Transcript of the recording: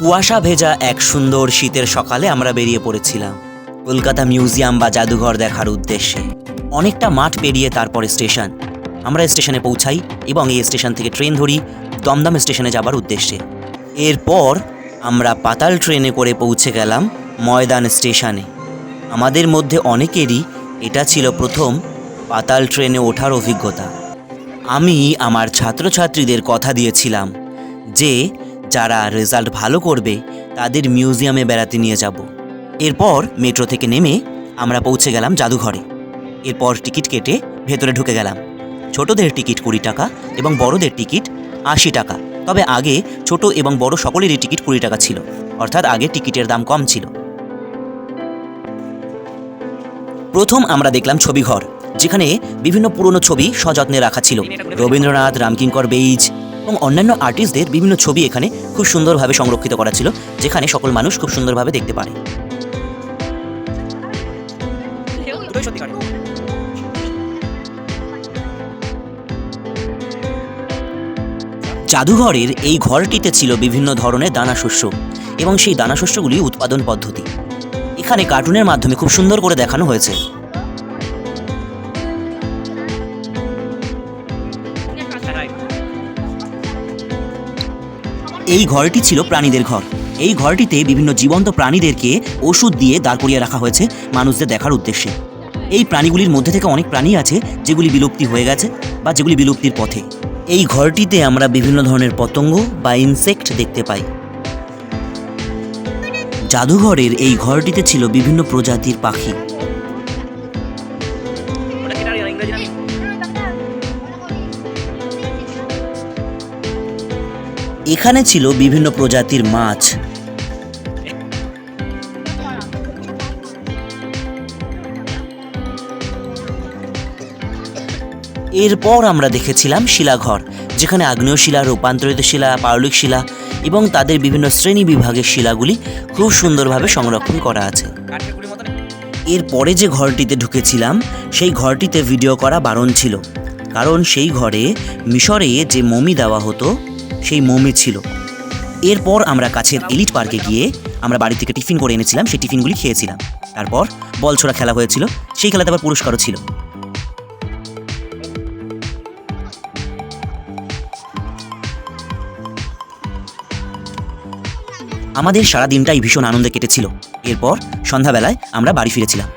কুয়াশা ভেজা এক সুন্দর শীতের সকালে আমরা বেরিয়ে পড়েছিলাম। কলকাতা মিউজিয়াম বা জাদুঘর দেখার উদ্দেশ্যে। অনেকটা মাঠ পেরিয়ে তারপরে স্টেশন। আমরা স্টেশনে পৌঁছাই এবং এই স্টেশন থেকে ট্রেন ধরি দমদম স্টেশনে যাবার উদ্দেশ্যে। এরপর আমরা পাতাল ট্রেনে করে পৌঁছে গেলাম ময়দান স্টেশনে। আমাদের মধ্যে অনেকেরই এটা ছিল প্রথম পাতাল ট্রেনে ওঠার অভিজ্ঞতা। আমি, আমার ছাত্রছাত্রীদের কথা দিয়েছিলাম যে যারা রেজাল্ট ভালো করবে তাদের মিউজিয়ামে বেড়াতে নিয়ে যাব। এরপর মেট্রো থেকে নেমে আমরা পৌঁছে গেলাম জাদুঘরে। এরপর টিকিট কেটে ভেতরে ঢুকে গেলাম। ছোটদের টিকিট কুড়ি টাকা এবং বড়দের টিকিট আশি টাকা। তবে আগে ছোট এবং বড় সকলেরই টিকিট কুড়ি টাকা ছিল, অর্থাৎ আগে টিকিটের দাম কম ছিল। প্রথম আমরা দেখলাম ছবিঘর, যেখানে বিভিন্ন পুরনো ছবি সযত্নে রাখা ছিল। রবীন্দ্রনাথ, রামকিঙ্কর, বেইজ এবং অন্যান্য আর্টিস্টদের বিভিন্ন ছবি এখানে খুব সুন্দরভাবে সংরক্ষিত করা ছিল, যেখানে সকল মানুষ খুব সুন্দরভাবে দেখতে পারে। জাদুঘরের এই ঘরটিতে ছিল বিভিন্ন ধরনের দানাশস্য এবং সেই দানাশস্যগুলি উৎপাদন পদ্ধতি। এখানে কার্টুনের মাধ্যমে খুব সুন্দর করে দেখানো হয়েছে। এই ঘরটি ছিল প্রাণীদের ঘর। এই ঘরটিতে বিভিন্ন জীবন্ত প্রাণীদেরকে ওষুধ দিয়ে দাঁড় করিয়ে রাখা হয়েছে মানুষদের দেখার উদ্দেশ্যে। এই প্রাণীগুলির মধ্যে থেকে অনেক প্রাণী আছে যেগুলি বিলুপ্তি হয়ে গেছে বা যেগুলি বিলুপ্তির পথে। এই ঘরটিতে আমরা বিভিন্ন ধরনের পতঙ্গ বা ইনসেক্ট দেখতে পাই। জাদুঘরের এই ঘরটিতে ছিল বিভিন্ন প্রজাতির পাখি। এখানে ছিল বিভিন্ন প্রজাতির মাছ। এরপর আমরা দেখেছিলাম শিলাঘর, যেখানে আগ্নেয় শিলা রূপান্তরিত শিলা, পারলিক শিলা এবং তাদের বিভিন্ন শ্রেণি বিভাগের শিলাগুলি খুব সুন্দরভাবে সংরক্ষণ করা আছে। এরপরে যে ঘরটিতে ঢুকেছিলাম, সেই ঘরটিতে ভিডিও করা বারণ ছিল, কারণ সেই ঘরে মিশরে যে মমি দেওয়া হতো সেই মমি ছিল। এরপর আমরা কাছের এলিট পার্কে গিয়ে আমরা বাড়ি থেকে টিফিন করে এনেছিলাম, সেই টিফিনগুলি খেয়েছিলাম। তারপর বল ছোড়া খেলা হয়েছিল, সেই খেলাতে আবার পুরস্কারও ছিল। আমাদের সারা দিনটাই ভীষণ আনন্দে কেটেছিল। এরপর সন্ধ্যাবেলায় আমরা বাড়ি ফিরেছিলাম।